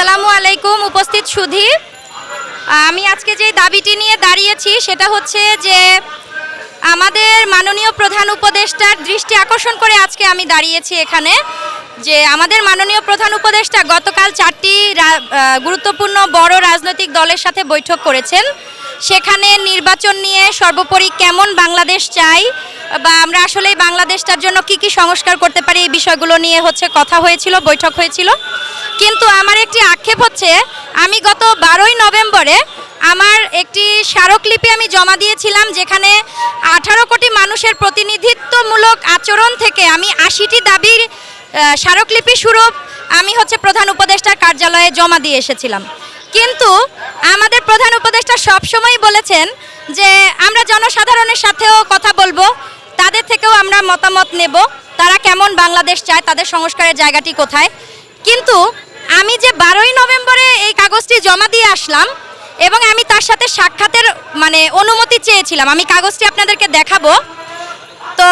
আসসালামু আলাইকুম, উপস্থিত সুধী। আমি আজকে যে দাবিটি নিয়ে দাঁড়িয়েছি, সেটা হচ্ছে যে আমাদের মাননীয় প্রধান উপদেষ্টার দৃষ্টি আকর্ষণ করে আজকে আমি দাঁড়িয়েছি এখানে, যে আমাদের মাননীয় প্রধান উপদেষ্টা গতকাল চারটি গুরুত্বপূর্ণ বড় রাজনৈতিক দলের সাথে বৈঠক করেছেন। সেখানে নির্বাচন নিয়ে সর্বোপরি কেমন বাংলাদেশ চাই, বা আমরা আসলে বাংলাদেশটার জন্য কি কি সংস্কার করতে পারি, এই বিষয়গুলো নিয়ে হচ্ছে কথা হয়েছিল, বৈঠক হয়েছিল। কিন্তু আমার একটি আক্ষেপ হচ্ছে, আমি গত বারোই নভেম্বরে আমার একটি স্মারকলিপি আমি জমা দিয়েছিলাম যেখানে আঠারো কোটি মানুষের প্রতিনিধিত্বমূলক আচরণ থেকে আমি আশিটি দাবির স্মারকলিপি স্বরূপ আমি হচ্ছে প্রধান উপদেষ্টার কার্যালয়ে জমা দিয়ে এসেছিলাম। কিন্তু আমাদের প্রধান উপদেষ্টা সবসময় বলেছেন যে আমরা জনসাধারণের সাথেও কথা বলব, তাদের থেকেও আমরা মতামত নেব, তারা কেমন বাংলাদেশ চায়, তাদের সংস্কারের জায়গাটি কোথায়। কিন্তু আমি যে বারোই নভেম্বরে এই কাগজটি জমা দিয়ে আসলাম এবং আমি তার সাথে সাক্ষাতের মানে অনুমতি চেয়েছিলাম। আমি কাগজটি আপনাদেরকে দেখাবো। তো,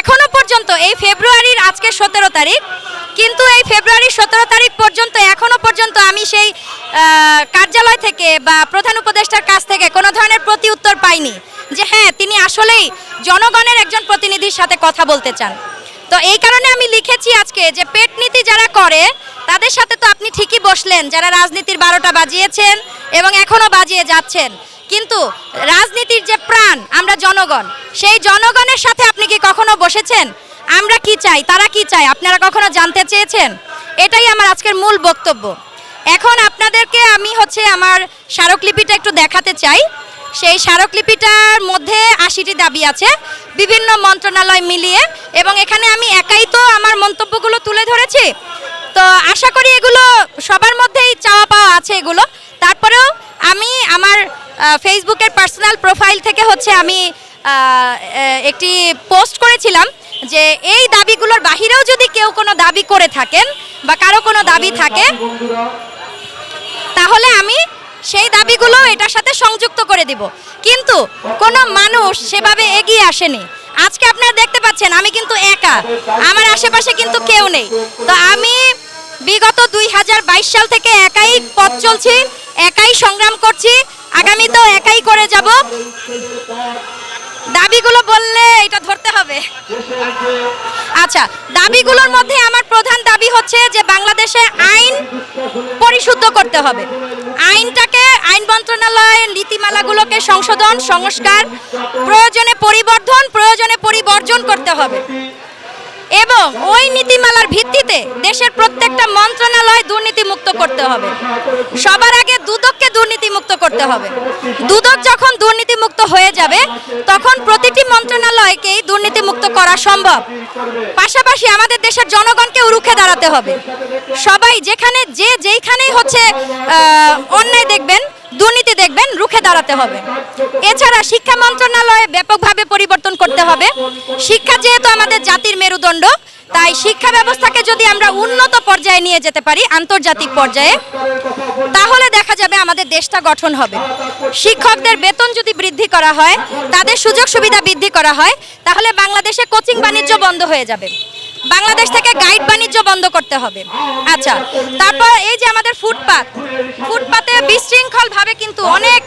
এখনও পর্যন্ত, এই ফেব্রুয়ারির আজকে সতেরো তারিখ, কিন্তু এই ফেব্রুয়ারির সতেরো তারিখ পর্যন্ত, এখনও পর্যন্ত আমি সেই কার্যালয় থেকে বা প্রধান উপদেষ্টার কাছ থেকে কোনো ধরনের প্রতি উত্তর পাইনি যে হ্যাঁ তিনি আসলেই জনগণের একজন প্রতিনিধির সাথে কথা বলতে চান। তো এই কারণে আমি লিখেছি আজকে যে পেট নীতি যারা করে, তাদের সাথে তো আপনি ঠিকই বসলেন, যারা রাজনীতির বারোটা বাজিয়েছেন এবং এখনও বাজিয়ে যাচ্ছেন। কিন্তু রাজনীতির যে প্রাণ, আমরা জনগণ, সেই জনগণের সাথে আপনি কি কখনো বসেছেন? আমরা কি চাই? তারা কি চায়? আপনারা কখনো জানতে চেয়েছেন? এটাই আমার আজকের মূল বক্তব্য। এখন আপনাদেরকে আমি হচ্ছে আমার স্মারকলিপিটা একটু দেখাতে চাই। সেই স্মারকলিপিটার মধ্যে আশিটি দাবি আছে, বিভিন্ন মন্ত্রণালয় মিলিয়ে। এবং এখানে আমি একাই তো আমার মন্তব্যগুলো তুলে ধরেছি। তো আশা করি এগুলো সবার মধ্যেই চাওয়া পাওয়া আছে এগুলো। তারপরেও আমি আমার ফেসবুকের পার্সোনাল প্রোফাইল থেকে হচ্ছে আমি একটি পোস্ট করেছিলাম যে এই দাবিগুলোর বাহিরেও যদি কেউ কোনো দাবি করে থাকেন বা কারও কোনো দাবি থাকে, তাহলে আমি সেই দাবিগুলো এটার সাথে সংযুক্ত করে দিব। কিন্তু কোনো মানুষ সেভাবে এগিয়ে আসেনি। আজকে আপনারা দেখতে পাচ্ছেন, আমি কিন্তু একা। আমার আশেপাশে কিন্তু কেউ নেই। তো আমি বিগত দুই হাজার বাইশ সাল থেকে একাই পথ চলছি, একাই সংগ্রাম করছি আগামীতেও একাই করে যাব। দাবিগুলো বললে এটা ধরতে হবে। আচ্ছা দাবিগুলোর মধ্যে আমার প্রধান দাবি হচ্ছে যে বাংলাদেশে আইন পরিশুদ্ধ করতে হবে। মন্ত্রণালয়ের নীতিমালাগুলোকে সংশোধন, সংস্কার, প্রয়োজনে পরিবর্ধন, প্রয়োজনে পরিবর্জন করতে হবে। এবং ওই নীতিমালার ভিত্তিতে দেশের প্রত্যেকটা মন্ত্রণালয় দুর্নীতিমুক্ত করতে হবে। সবার আগে দুদককে দুর্নীতিমুক্ত করতে হবে। দুদক যখন দুর্নীতিমুক্ত হয়ে যাবে, তখন প্রতিটি মন্ত্রণালয়কেই দুর্নীতিমুক্ত করা সম্ভব। পাশাপাশি আমাদের দেশের জনগণকে রুখে দাঁড়াতে হবে। সবাই যেখানে, যে যেইখানেই হচ্ছে অন্যায় দেখবেন দুর্নীতি দেখবেন, রুখে দাঁড়াতে হবে। এছাড়া শিক্ষা মন্ত্রণালয়ে ব্যাপকভাবে পরিবর্তন করতে হবে। শিক্ষা যেহেতু আমাদের জাতির মেরুদণ্ড, তাই শিক্ষা ব্যবস্থাকে যদি আমরা উন্নত পর্যায়ে নিয়ে যেতে পারি, আন্তর্জাতিক পর্যায়ে, তাহলে দেখা যাবে আমাদের দেশটা গঠন হবে। শিক্ষকদের বেতন যদি বৃদ্ধি করা হয়, তাদের সুযোগ সুবিধা বৃদ্ধি করা হয়, তাহলে বাংলাদেশে কোচিং বাণিজ্য বন্ধ হয়ে যাবে। বাংলাদেশ থেকে গাইড বাণিজ্য বন্ধ করতে হবে। আচ্ছা তারপর এই যে আমাদের ফুটপাত, ফুটপাতে বিশৃঙ্খল ভাবে কিন্তু অনেক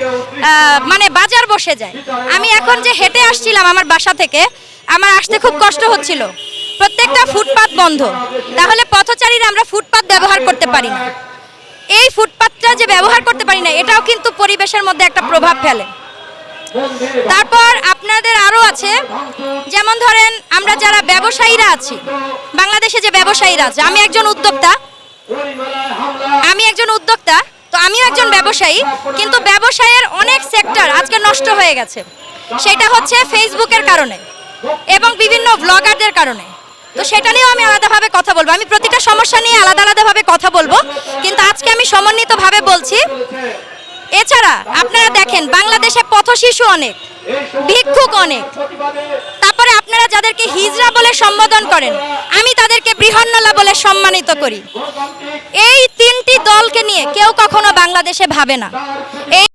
মানে বাজার বসে যায়। আমি এখন যে হেঁটে আসছিলাম আমার বাসা থেকে, আমার আসতে খুব কষ্ট হচ্ছিল। প্রত্যেকটা ফুটপাত বন্ধ। তাহলে পথচারীরা আমরা ফুটপাত ব্যবহার করতে পারি না। এই ফুটপাতটা যে ব্যবহার করতে পারি না, এটাও কিন্তু পরিবেশের মধ্যে একটা প্রভাব ফেলে। তারপর আপনাদের আরও আছে, যেমন ধরেন আমরা যারা ব্যবসায়ীরা আছি, বাংলাদেশে যে ব্যবসায়ীরা আছে, আমি একজন উদ্যোক্তা। আমি একজন উদ্যোক্তা। আমিও একজন ব্যবসায়ী, কিন্তু ব্যবসায়ের অনেক সেক্টর আজকে নষ্ট হয়ে গেছে। সেটা হচ্ছে ফেসবুকের কারণে এবং বিভিন্ন ব্লগারদের কারণে। তো সেটা নিয়েও আমি আলাদাভাবে কথা বলব। আমি প্রতিটা সমস্যা নিয়ে আলাদা আলাদাভাবে কথা বলব, কিন্তু আজকে আমি সমন্বিতভাবে বলছি, এছাড়া আপনারা দেখেন, বাংলাদেশে পথশিশু অনেক, ভিক্ষুক অনেক। আপনারা যাদেরকে হিজরা বলে সম্বোধন করেন, আমি তাদেরকে বৃহন্নলা বলে সম্মানিত করি। এই তিনটি দলকে নিয়ে কেউ কখনো বাংলাদেশে ভাবে না। এই